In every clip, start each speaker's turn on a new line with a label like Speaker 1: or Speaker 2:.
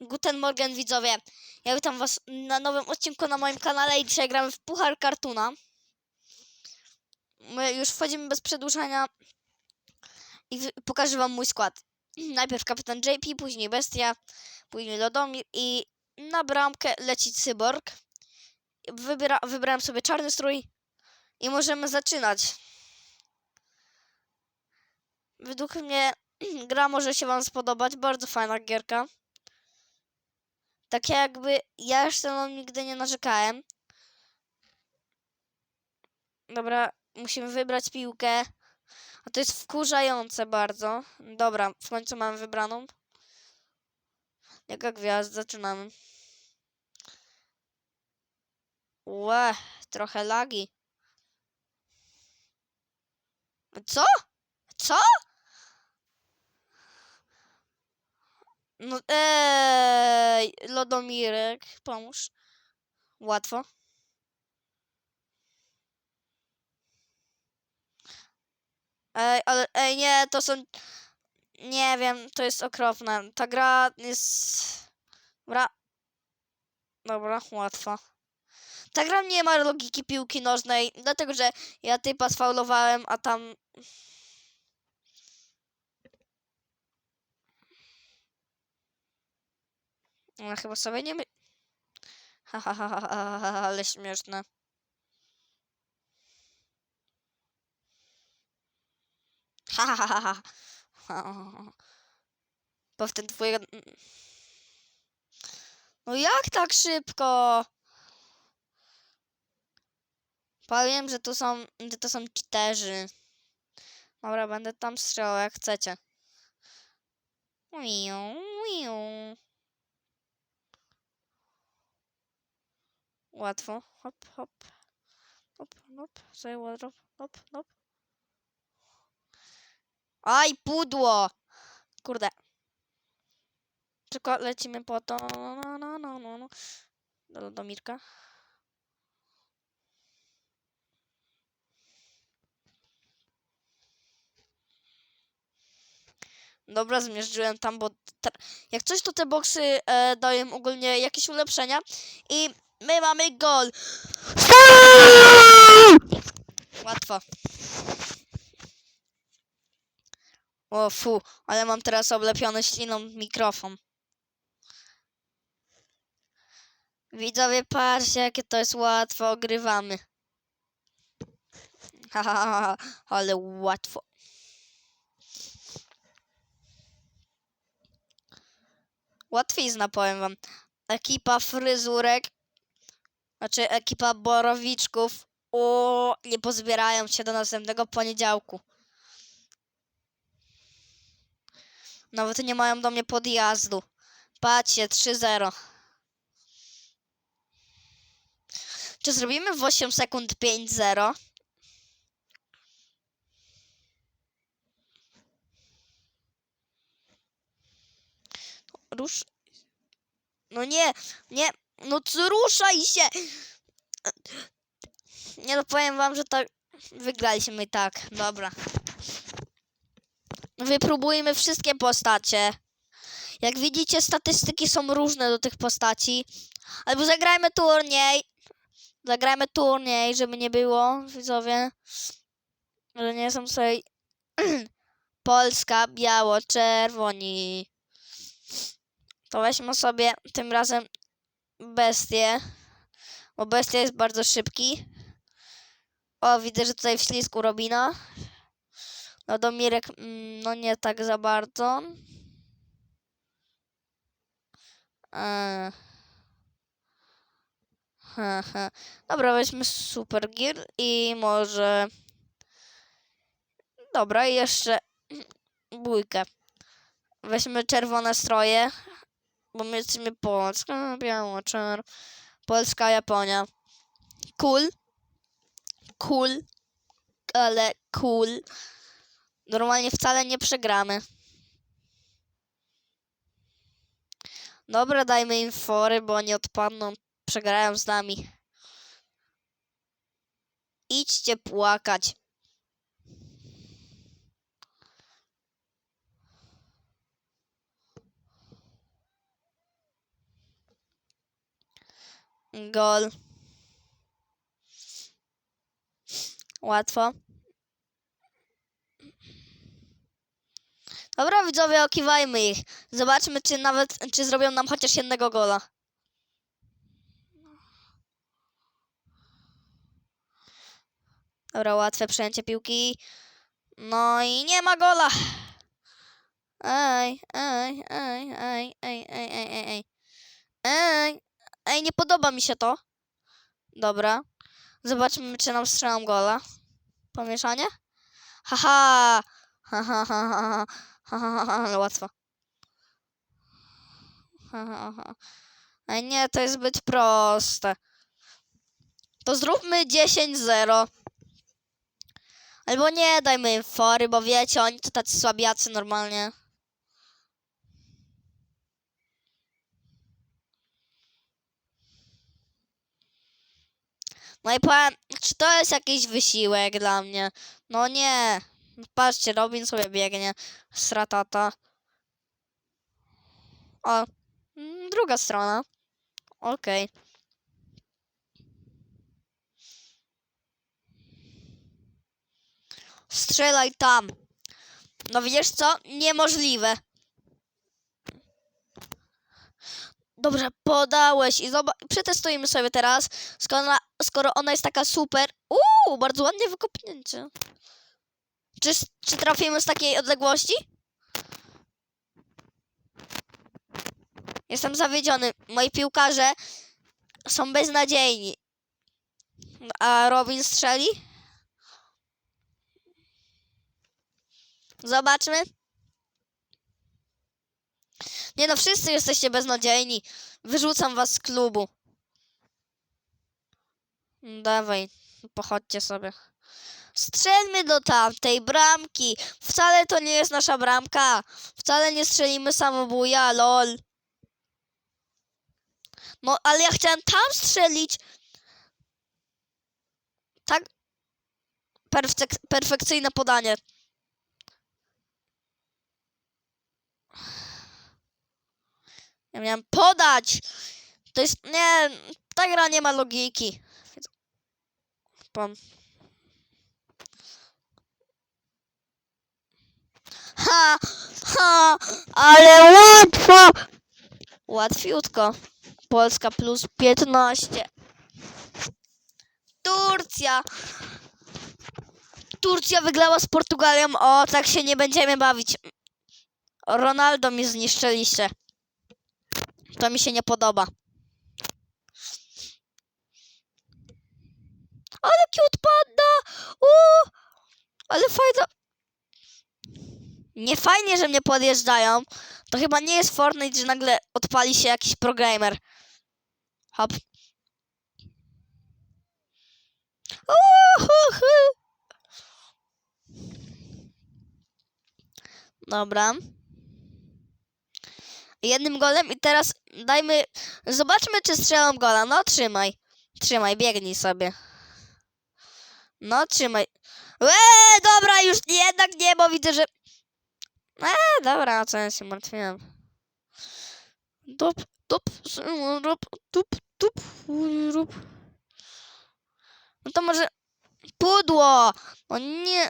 Speaker 1: Guten Morgen widzowie. Ja witam was na nowym odcinku na moim kanale i dzisiaj gramy w Puchar Kartuna. My już wchodzimy bez przedłużania i pokażę wam mój skład. Najpierw kapitan JP, później Bestia, później Lodomir i na bramkę leci Cyborg. Wybiera, wybrałem sobie czarny strój i możemy zaczynać. Według mnie gra może się wam spodobać, bardzo fajna gierka. Tak jakby ja jeszcze na nigdy nie narzekałem. Dobra, musimy wybrać piłkę. A to jest wkurzające bardzo. Dobra, w końcu mamy wybraną. Jaka gwiazd, zaczynamy. Łe, trochę lagi. Co? Co? No, ej, Lodomirek, pomóż. Łatwo. Ej, ale, ej, nie, to są, nie wiem, to jest okropne. Ta gra jest, dobra, dobra, łatwo. Ta gra nie ma logiki piłki nożnej, dlatego, że ja typa sfaulowałem, a tam... No, chyba sobie nie. Ha, ha, ha, ha, ha, ha, ale śmieszne. Ha, ha, ha, ha, ha. Bo w ten twój... No jak tak szybko? Powiem, że tu są, że to są czterzy. Dobra, będę tam strzelał jak chcecie. Miu, miu. Łatwo. Hop, hop. Hop, hop. Sobie ładrop. Hop, hop. Aj, pudło! Kurde. Tylko lecimy po to. No, no, no, no, no. Do, do Mirka. Dobra, zmierzyłem tam, bo jak coś to te boksy e, dają ogólnie jakieś ulepszenia i my mamy gol. Łatwo. O fu, ale mam teraz oblepiony śliną mikrofon. Widzowie, patrzcie, jakie to jest łatwo, ogrywamy. Ha, ha, ha, ha, ale łatwo. Łatwizna, powiem wam. Ekipa fryzurek, znaczy ekipa borowiczków, o, nie pozbierają się do następnego poniedziałku. Nawet nie mają do mnie podjazdu. Patrzcie, 3-0. Czy zrobimy w 8 sekund 5-0? Rusz. No nie, nie, no ruszaj się! Nie no powiem wam, że tak wygraliśmy i tak, dobra. Wypróbujmy wszystkie postacie. Jak widzicie, statystyki są różne do tych postaci. Albo zagrajmy turniej. Zagrajmy turniej, żeby nie było, widzowie. Że nie są sobie Polska, biało, czerwoni. To weźmy sobie tym razem bestię. Bo bestia jest bardzo szybki. O, widzę, że tutaj w ślisku Robina. No Domirek, mm, no nie tak za bardzo. He. Dobra, weźmy Super Gear i może... Dobra, i jeszcze bójkę. Weźmy czerwone stroje, bo my jesteśmy Polska, biało, czerw... Polska, Japonia. Cool. Cool. Ale cool. Normalnie wcale nie przegramy. Dobra, dajmy im fory, bo oni odpadną, przegrają z nami. Idźcie płakać. Gol. Łatwo. Dobra, widzowie, okiwajmy ich. Zobaczmy, czy nawet, czy zrobią nam chociaż jednego gola. Dobra, łatwe przejęcie piłki. No i nie ma gola. Ej, ej, ej, ej, ej, ej, ej, ej. Ej, Ej, nie podoba mi się to. Dobra. Zobaczmy, czy nam strzelam gola. Pomieszanie? Haha! Ha, ha, ha, ha, ha, ha, ha, ha, łatwo. Ha, ha, ha. Ej, nie, to jest zbyt proste. To zróbmy 10-0. Albo nie, dajmy im fory, bo wiecie, oni to tacy słabiacy normalnie. No i powiem, czy to jest jakiś wysiłek dla mnie? No nie. Patrzcie, Robin sobie biegnie. Stratata. O, mm, druga strona. Okej. Strzelaj tam. No wiesz co? Niemożliwe. Dobrze, podałeś i zobacz, przetestujemy sobie teraz, skoro ona, skoro ona jest taka super. Uuu, bardzo ładnie wykopnięcie. Czy, czy trafimy z takiej odległości? Jestem zawiedziony. Moi piłkarze są beznadziejni. A Robin strzeli? Zobaczmy. Nie no, wszyscy jesteście beznadziejni. Wyrzucam was z klubu. Dawaj, pochodźcie sobie. Strzelmy do tamtej bramki. Wcale to nie jest nasza bramka. Wcale nie strzelimy samobuja, lol. No, ale ja chciałem tam strzelić. Tak. Perfek- perfekcyjne podanie. Ja miałem podać. To jest. Nie. Ta gra nie ma logiki. Pom. Ha! Ha! Ale łatwo! Łatwiutko. Polska plus 15. Turcja! Turcja wygrała z Portugalią. O, tak się nie będziemy bawić. Ronaldo mi zniszczyliście. To mi się nie podoba. Ale cute panda! Uuu, ale fajna... Nie fajnie, że mnie podjeżdżają. To chyba nie jest Fortnite, że nagle odpali się jakiś programer. Hop. Dobra. Jednym golem i teraz dajmy... Zobaczmy, czy strzelam gola. No, trzymaj. Trzymaj, biegnij sobie. No, trzymaj. Eee, dobra, już jednak nie, bo widzę, że... Eee, dobra, co ja się martwiłem. Dup, dup, dup, dup, dup, dup. No to może... Pudło! O nie...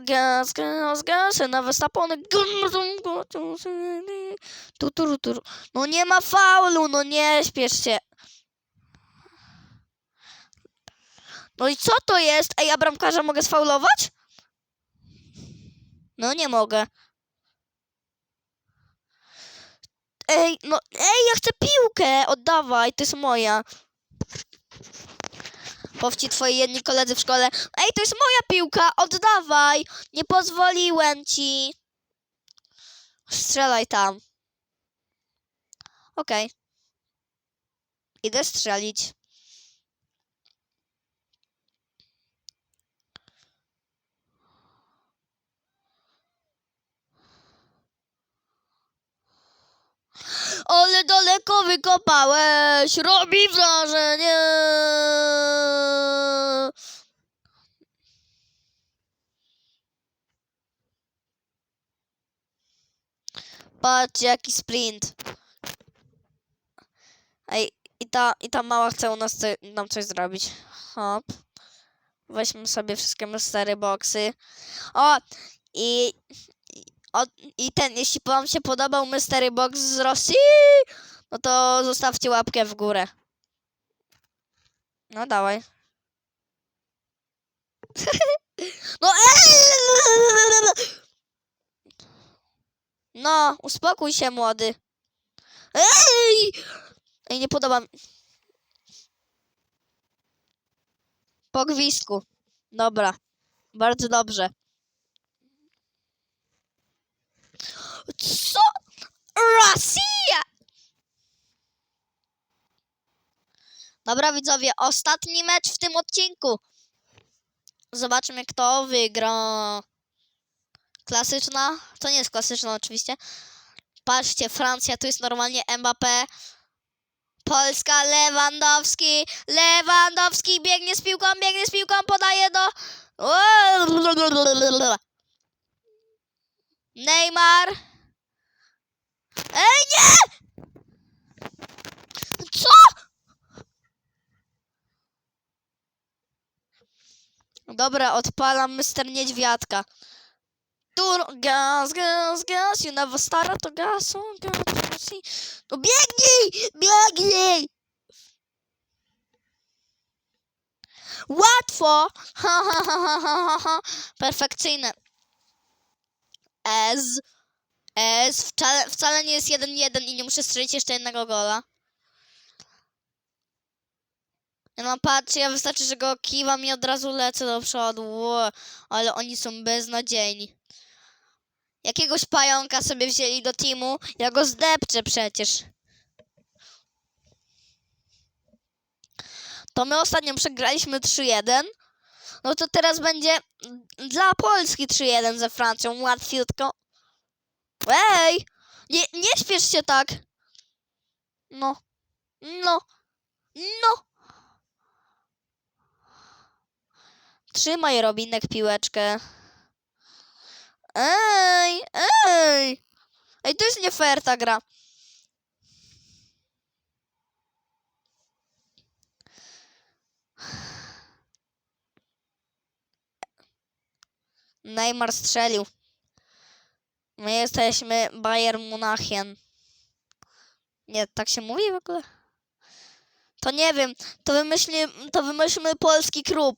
Speaker 1: Gaz, gaz, gaz, nowe sapony. Tu, tu, tu. No nie ma faulu, no nie śpiesz się. No i co to jest? Ej, a bramkarza mogę sfaulować? No nie mogę. Ej, no, ej, ja chcę piłkę, oddawaj, to jest moja. Powci twoi jedni koledzy w szkole. Ej, to jest moja piłka, oddawaj! Nie pozwoliłem ci. Strzelaj tam. Okej. Idę strzelić. Ale daleko wykopałeś, robi wrażenie. Patrz, jaki sprint. Ej, i ta, i ta mała chce u nas nam coś zrobić. Hop. Weźmy sobie wszystkie mystery boxy. O! I, o, I ten, jeśli wam się podobał mystery box z Rosji, no to zostawcie łapkę w górę. No dawaj. No ej! No, uspokój się, młody. Ej! Ej, nie podoba mi... Po gwizdku. Dobra. Bardzo dobrze. Co? Rosja! Dobra, widzowie, ostatni mecz w tym odcinku. Zobaczmy, kto wygra. Klasyczna? To nie jest klasyczna, oczywiście. Patrzcie, Francja, tu jest normalnie Mbappé. Polska, Lewandowski. Lewandowski biegnie z piłką, biegnie z piłką, podaje do... Neymar. Ej, nie! Co? Dobra, odpalam Mister Niedźwiadka. Gaz, gaz, gaz, you never start to gas, oh, gas, gas. No biegnij, biegnij! Łatwo! Ha, ha, ha, ha, ha, ha. Perfekcyjne. Ez. Ez. Wcale, wcale nie jest 1-1 i nie muszę strzelić jeszcze jednego gola. Ja no patrzcie, ja wystarczy, że go kiwam i od razu lecę do przodu. Ale oni są beznadziejni. Jakiegoś pająka sobie wzięli do teamu. Ja go zdepczę przecież. To my ostatnio przegraliśmy 3-1. No to teraz będzie dla Polski 3-1 ze Francją. Łatwiutko. Ej! Nie, nie śpiesz się tak. No. No. No. Trzymaj, Robinek, piłeczkę. Ej, ej! Ej, to jest nie fair ta gra. Neymar strzelił. My jesteśmy Bayern Monachian. Nie, tak się mówi w ogóle? To nie wiem, to wymyślmy, to wymyślmy polski klub.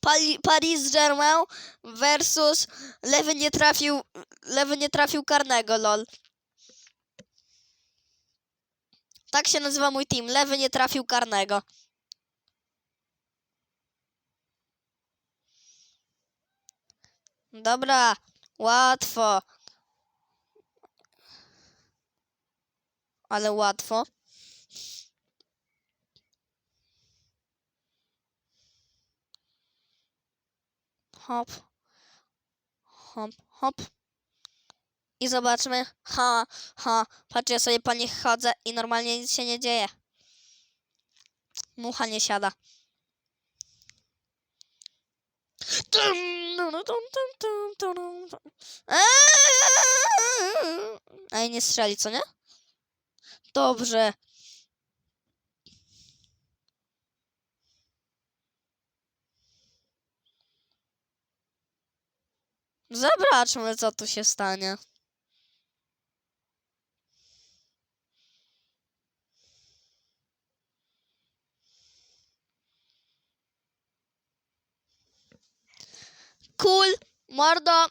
Speaker 1: Pali, Paris Germain versus lewy nie trafił, lewy nie trafił karnego, lol. Tak się nazywa mój team, lewy nie trafił karnego. Dobra, łatwo. Ale łatwo. Hop. Hop, hop. I zobaczmy. Ha, ha. Patrzcie, ja sobie po nich chodzę i normalnie nic się nie dzieje. Mucha nie siada. Eee! Ej, nie strzeli, co nie? Dobrze. Zobaczmy, co tu się stanie. Cool, mordo,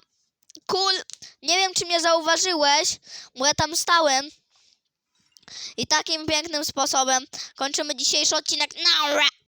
Speaker 1: cool. Nie wiem, czy mnie zauważyłeś, bo ja tam stałem. I takim pięknym sposobem kończymy dzisiejszy odcinek. Nara!